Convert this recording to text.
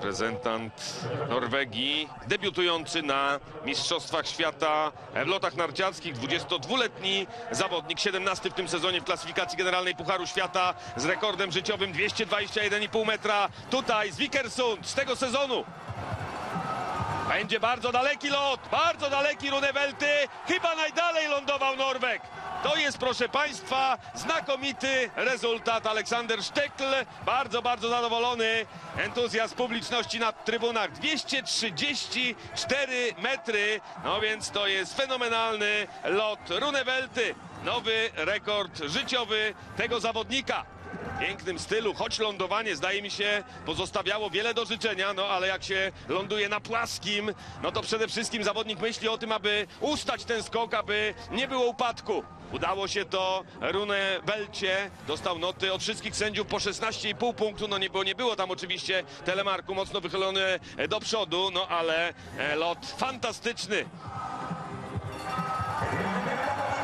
reprezentant Norwegii, debiutujący na Mistrzostwach Świata w lotach narciarskich, 22-letni zawodnik, 17 w tym sezonie w klasyfikacji generalnej Pucharu Świata z rekordem życiowym 221,5 metra. Tutaj z Vikersund z tego sezonu. Będzie bardzo daleki lot, bardzo daleki Runewelty, chyba najdalej lądował. To jest, proszę Państwa, znakomity rezultat. Aleksander Sztekl, bardzo, bardzo zadowolony. Entuzjazm publiczności na trybunach. 234 metry, no więc to jest fenomenalny lot Runewelty. Nowy rekord życiowy tego zawodnika pięknym stylu, choć lądowanie zdaje mi się pozostawiało wiele do życzenia, no ale jak się ląduje na płaskim, no to przede wszystkim zawodnik myśli o tym, aby ustać ten skok, aby nie było upadku. Udało się to Rune Belcie, dostał noty od wszystkich sędziów po 16,5 punktu, no nie było, nie było tam oczywiście telemarku mocno wychylony do przodu, no ale e, lot fantastyczny